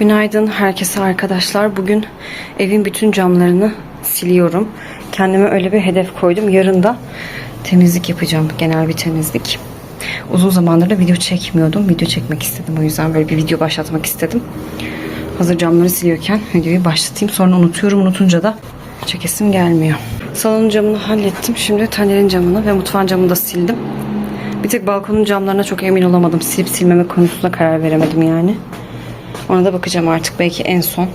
Günaydın herkese arkadaşlar. Bugün evin bütün camlarını siliyorum. Kendime öyle bir hedef koydum. Yarın da temizlik yapacağım. Genel bir temizlik. Uzun zamandır da video çekmiyordum. Video çekmek istedim. O yüzden böyle bir video başlatmak istedim. Hazır camları siliyorken videoyu başlatayım. Sonra unutuyorum. Unutunca da çekesim gelmiyor. Salonun camını hallettim. Şimdi Taner'in camını ve mutfağın camını da sildim. Bir tek balkonun camlarına çok emin olamadım. Silip silmeme konusunda karar veremedim yani. Ona da bakacağım artık. Belki en son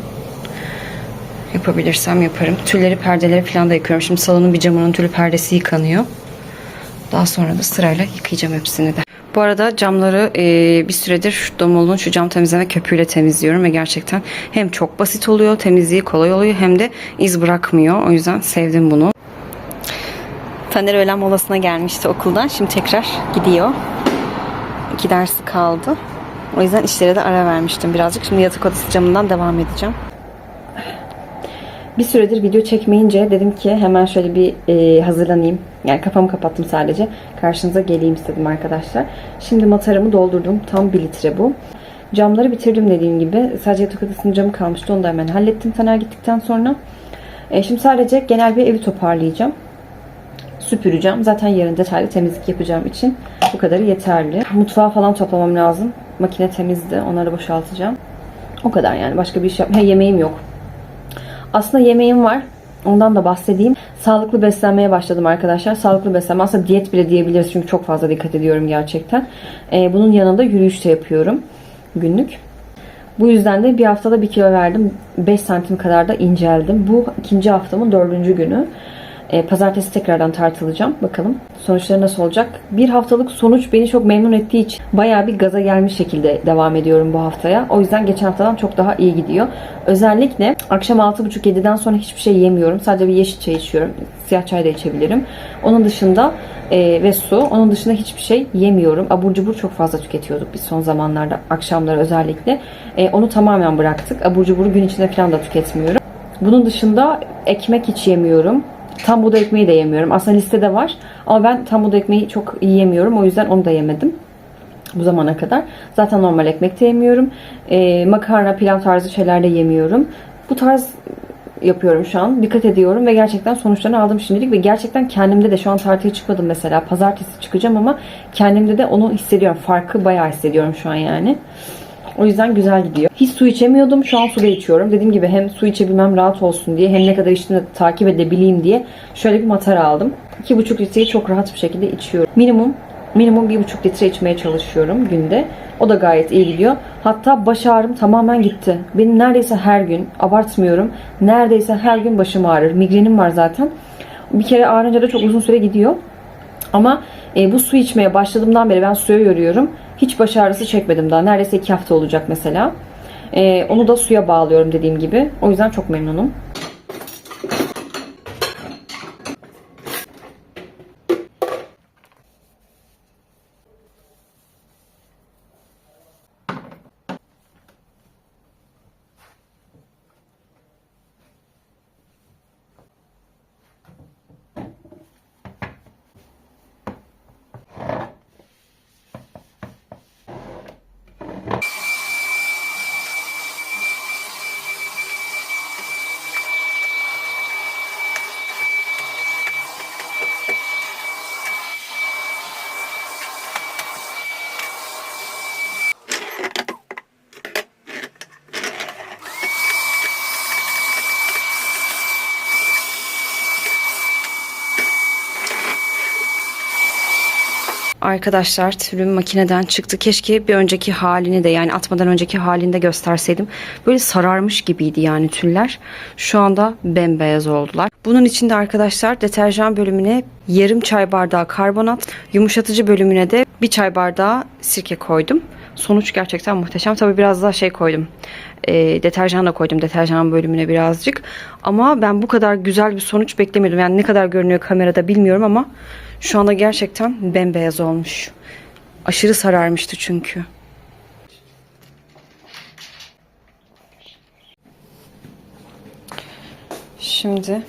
yapabilirsem yaparım. Tülleri, perdeleri falan da yıkıyorum. Şimdi salonun bir camının tülü perdesi yıkanıyor. Daha sonra da sırayla yıkayacağım hepsini de. Bu arada camları e, bir süredir şu Domol'un şu cam temizleme köpüğüyle temizliyorum ve gerçekten hem çok basit oluyor, temizliği kolay oluyor hem de iz bırakmıyor. O yüzden sevdim bunu. Taner öğlen molasına gelmişti okuldan. Şimdi tekrar gidiyor. İki dersi kaldı. O yüzden işlere de ara vermiştim birazcık. Şimdi yatak odası camından devam edeceğim. Bir süredir video çekmeyince dedim ki hemen şöyle bir e, hazırlanayım. Yani kafamı kapattım sadece. Karşınıza geleyim istedim arkadaşlar. Şimdi matarımı doldurdum. Tam bir litre bu. Camları bitirdim dediğim gibi. Sadece yatak odasının camı kalmıştı. Onu da hemen hallettim Taner gittikten sonra. E, şimdi sadece genel bir evi toparlayacağım. Süpüreceğim. Zaten yarın detaylı temizlik yapacağım için bu kadarı yeterli. Mutfağı falan toplamam lazım. Makine temizdi. Onları boşaltacağım. O kadar yani. Başka bir iş yap. Ha, yemeğim yok. Aslında yemeğim var. Ondan da bahsedeyim. Sağlıklı beslenmeye başladım arkadaşlar. Sağlıklı beslenme aslında diyet bile diyebiliriz çünkü çok fazla dikkat ediyorum gerçekten. Ee, bunun yanında yürüyüş de yapıyorum günlük. Bu yüzden de bir haftada bir kilo verdim. 5 santim kadar da inceldim. Bu ikinci haftamın dördüncü günü. Ee, pazartesi tekrardan tartılacağım. Bakalım sonuçları nasıl olacak. Bir haftalık sonuç beni çok memnun ettiği için bayağı bir gaza gelmiş şekilde devam ediyorum bu haftaya. O yüzden geçen haftadan çok daha iyi gidiyor. Özellikle akşam 6.30-7'den sonra hiçbir şey yemiyorum. Sadece bir yeşil çay içiyorum. Siyah çay da içebilirim. Onun dışında e, ve su. Onun dışında hiçbir şey yemiyorum. Abur cubur çok fazla tüketiyorduk biz son zamanlarda. Akşamları özellikle. E, onu tamamen bıraktık. Abur cuburu gün içinde falan da tüketmiyorum. Bunun dışında ekmek hiç yemiyorum. Tam buğday ekmeği de yemiyorum. Aslında listede var. Ama ben tam buğday ekmeği çok iyi yemiyorum. O yüzden onu da yemedim bu zamana kadar. Zaten normal ekmek de yemiyorum. Ee, makarna, pilav tarzı şeyler de yemiyorum. Bu tarz yapıyorum şu an. Dikkat ediyorum ve gerçekten sonuçlarını aldım şimdilik ve gerçekten kendimde de şu an tartıya çıkmadım mesela. Pazartesi çıkacağım ama kendimde de onu hissediyorum. Farkı bayağı hissediyorum şu an yani. O yüzden güzel gidiyor. Hiç su içemiyordum. Şu an su da içiyorum. Dediğim gibi hem su içebilmem rahat olsun diye hem ne kadar içtiğimi de takip edebileyim diye şöyle bir matara aldım. 2,5 litreyi çok rahat bir şekilde içiyorum. Minimum minimum 1,5 litre içmeye çalışıyorum günde. O da gayet iyi gidiyor. Hatta baş ağrım tamamen gitti. Benim neredeyse her gün, abartmıyorum, neredeyse her gün başım ağrır. Migrenim var zaten. Bir kere ağrınca da çok uzun süre gidiyor. Ama e, bu su içmeye başladığımdan beri ben suya yoruyorum. Hiç baş ağrısı çekmedim daha. Neredeyse iki hafta olacak mesela. E, onu da suya bağlıyorum dediğim gibi. O yüzden çok memnunum. Arkadaşlar tülüm makineden çıktı. Keşke bir önceki halini de yani atmadan önceki halini de gösterseydim. Böyle sararmış gibiydi yani tüller. Şu anda bembeyaz oldular. Bunun için de arkadaşlar deterjan bölümüne yarım çay bardağı karbonat, yumuşatıcı bölümüne de bir çay bardağı sirke koydum. Sonuç gerçekten muhteşem. Tabii biraz daha şey koydum. E, deterjan da koydum deterjan bölümüne birazcık. Ama ben bu kadar güzel bir sonuç beklemiyordum. Yani ne kadar görünüyor kamerada bilmiyorum ama şu anda gerçekten bembeyaz olmuş. Aşırı sararmıştı çünkü. Şimdi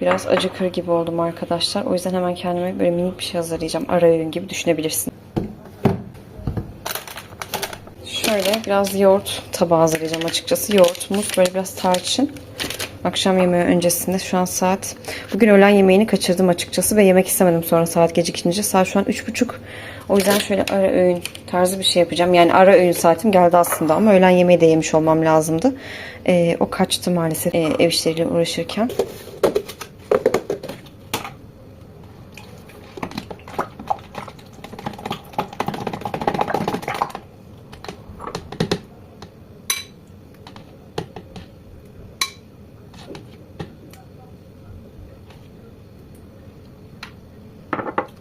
biraz acıkır gibi oldum arkadaşlar. O yüzden hemen kendime böyle minik bir şey hazırlayacağım. Ara öğün gibi düşünebilirsin. Şöyle Biraz yoğurt tabağı hazırlayacağım açıkçası. Yoğurtumuz böyle biraz tarçın. Akşam yemeği öncesinde şu an saat... Bugün öğlen yemeğini kaçırdım açıkçası ve yemek istemedim sonra saat gecikince. Saat şu an 3.30. O yüzden şöyle ara öğün tarzı bir şey yapacağım. Yani ara öğün saatim geldi aslında ama öğlen yemeği de yemiş olmam lazımdı. Ee, o kaçtı maalesef ee, ev işleriyle uğraşırken.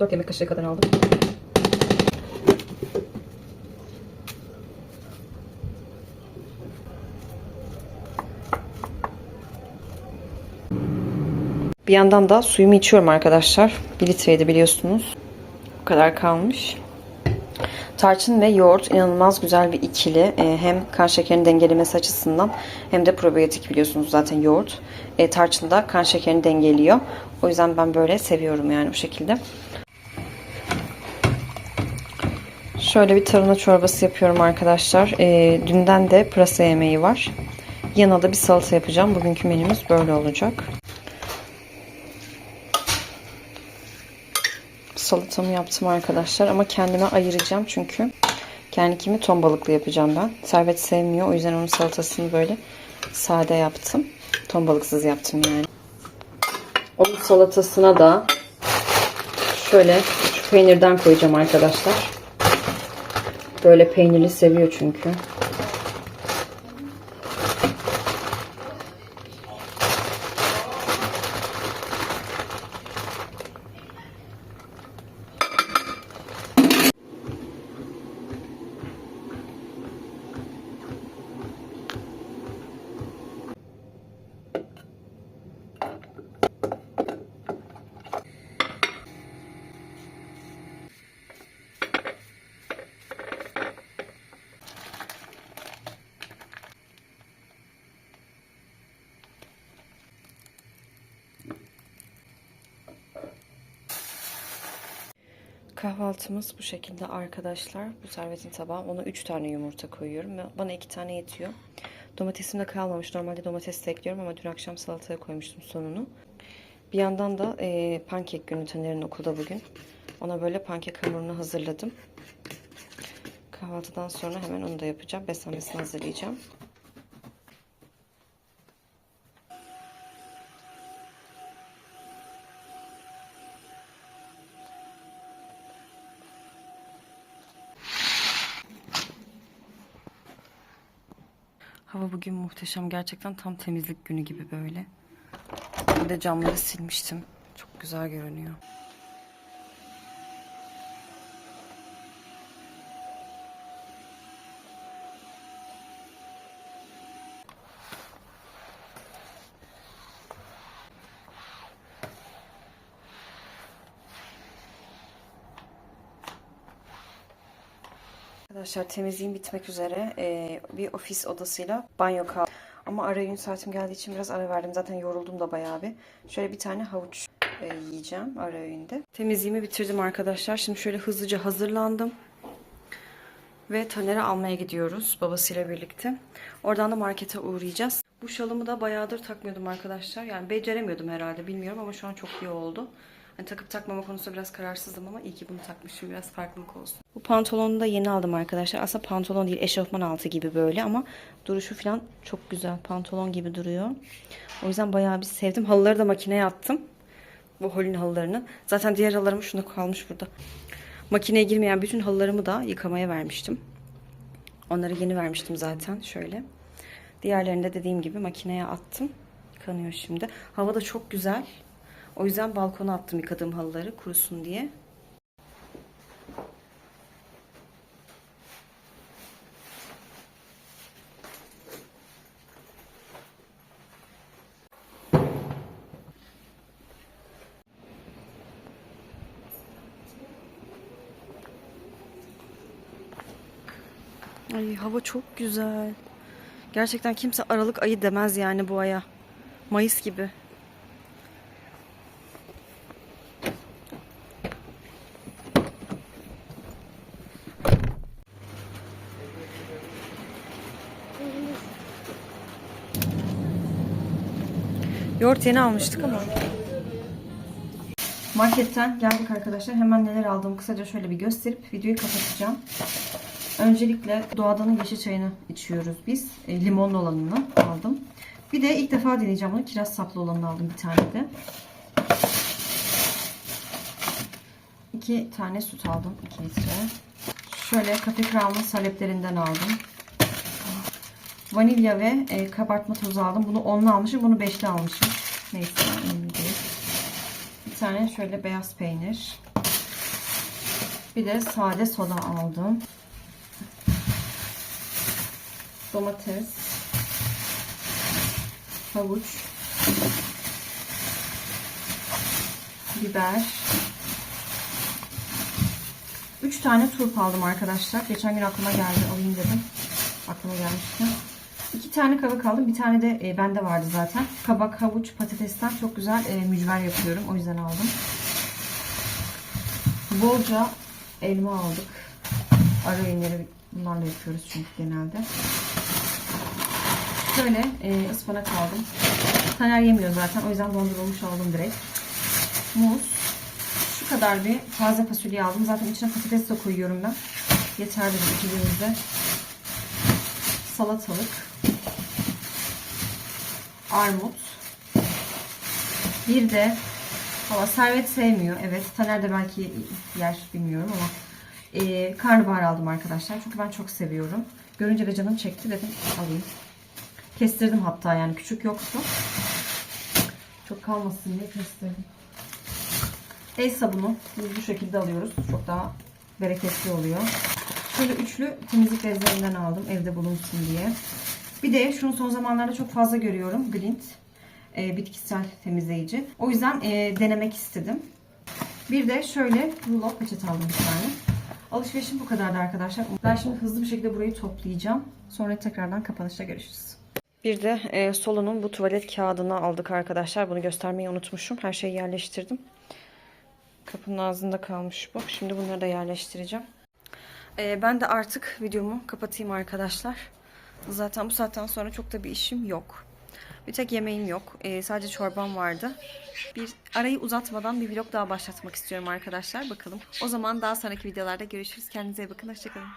Dört yemek kaşığı kadar aldım. Bir yandan da suyumu içiyorum arkadaşlar. 1 litreydi biliyorsunuz. Bu kadar kalmış. Tarçın ve yoğurt inanılmaz güzel bir ikili. Ee, hem kan şekerini dengelemesi açısından hem de probiyotik biliyorsunuz zaten yoğurt. Ee, tarçın da kan şekerini dengeliyor. O yüzden ben böyle seviyorum yani bu şekilde. Şöyle bir tarhana çorbası yapıyorum arkadaşlar. Ee, dünden de pırasa yemeği var. Yanına da bir salata yapacağım. Bugünkü menümüz böyle olacak. Salatamı yaptım arkadaşlar ama kendime ayıracağım çünkü kendi kimi ton balıklı yapacağım ben. Servet sevmiyor o yüzden onun salatasını böyle sade yaptım. Ton balıksız yaptım yani. Onun salatasına da şöyle şu peynirden koyacağım arkadaşlar. Böyle peynirli seviyor çünkü. Kahvaltımız bu şekilde arkadaşlar. Bu servetin tabağı. Ona 3 tane yumurta koyuyorum. Bana 2 tane yetiyor. Domatesim de kalmamış. Normalde domates ekliyorum ama dün akşam salataya koymuştum sonunu. Bir yandan da e, pankek günü Taner'in okulda bugün. Ona böyle pankek hamurunu hazırladım. Kahvaltıdan sonra hemen onu da yapacağım. Beslenmesini hazırlayacağım. Hava bugün muhteşem. Gerçekten tam temizlik günü gibi böyle. Bir de camları silmiştim. Çok güzel görünüyor. Arkadaşlar temizliğim bitmek üzere. Ee, bir ofis odasıyla banyo kaldı. Ama ara öğün saatim geldiği için biraz ara verdim. Zaten yoruldum da bayağı bir. Şöyle bir tane havuç e, yiyeceğim ara öğünde. Temizliğimi bitirdim arkadaşlar. Şimdi şöyle hızlıca hazırlandım. Ve Taner'i almaya gidiyoruz babasıyla birlikte. Oradan da markete uğrayacağız. Bu şalımı da bayağıdır takmıyordum arkadaşlar. Yani beceremiyordum herhalde bilmiyorum ama şu an çok iyi oldu. Hani takıp takmama konusunda biraz kararsızdım ama iyi ki bunu takmışım. Biraz farklılık olsun. Bu pantolonu da yeni aldım arkadaşlar. Aslında pantolon değil eşofman altı gibi böyle ama duruşu falan çok güzel. Pantolon gibi duruyor. O yüzden bayağı bir sevdim. Halıları da makineye attım. Bu holün halılarını. Zaten diğer halılarım şunda kalmış burada. Makineye girmeyen bütün halılarımı da yıkamaya vermiştim. Onları yeni vermiştim zaten şöyle. Diğerlerini de dediğim gibi makineye attım. Yıkanıyor şimdi. Hava da çok güzel. O yüzden balkona attım yıkadığım halıları kurusun diye. Ay hava çok güzel. Gerçekten kimse Aralık ayı demez yani bu aya. Mayıs gibi. Yoğurt yeni almıştık ama. Marketten geldik arkadaşlar. Hemen neler aldığımı kısaca şöyle bir gösterip videoyu kapatacağım. Öncelikle doğadanın yeşil çayını içiyoruz biz. E, limonlu olanını aldım. Bir de ilk defa deneyeceğim bunu. Kiraz saplı olanını aldım bir tane de. İki tane süt aldım. 2 litre. Şöyle Cafe Crown'un saleplerinden aldım. Vanilya ve e, kabartma tozu aldım. Bunu 10'lu almışım. Bunu 5'li almışım. Neyse. Bir tane şöyle beyaz peynir. Bir de sade soda aldım. Domates. Havuç. Biber. 3 tane turp aldım arkadaşlar. Geçen gün aklıma geldi alayım dedim. Aklıma gelmişti. 2 tane kabak aldım. Bir tane de e, bende vardı zaten. Kabak, havuç, patatesten çok güzel e, mücver yapıyorum. O yüzden aldım. Bolca elma aldık. Ara öğünleri bunlarla yapıyoruz çünkü genelde. Şöyle e, ıspanak aldım. Taner yemiyor zaten. O yüzden dondurulmuş aldım direkt. Muz. Şu kadar bir taze fasulye aldım. Zaten içine patates de koyuyorum ben. Yeter dedim ikiliğimizde. Salatalık. Armut. Bir de Valla servet sevmiyor. Evet. Taner de belki yer bilmiyorum ama e, karnabahar aldım arkadaşlar. Çünkü ben çok seviyorum. Görünce de canım çekti dedim alayım. Kestirdim hatta yani küçük yoktu. Çok kalmasın diye kestirdim. El sabunu biz bu şekilde alıyoruz. Çok daha bereketli oluyor. Şöyle üçlü temizlik bezlerinden aldım evde bulunsun diye. Bir de şunu son zamanlarda çok fazla görüyorum. Glint e, bitkisel temizleyici. O yüzden e, denemek istedim. Bir de şöyle rulo peçete aldım bir tane. Alışverişim bu kadardı arkadaşlar. Ben şimdi hızlı bir şekilde burayı toplayacağım. Sonra tekrardan kapanışta görüşürüz. Bir de e, Solo'nun bu tuvalet kağıdını aldık arkadaşlar. Bunu göstermeyi unutmuşum. Her şeyi yerleştirdim. Kapının ağzında kalmış bu. Şimdi bunları da yerleştireceğim. E, ben de artık videomu kapatayım arkadaşlar. Zaten bu saatten sonra çok da bir işim yok. Bir tek yemeğim yok. E, sadece çorbam vardı. Bir arayı uzatmadan bir vlog daha başlatmak istiyorum arkadaşlar. Bakalım. O zaman daha sonraki videolarda görüşürüz. Kendinize iyi bakın. Hoşçakalın.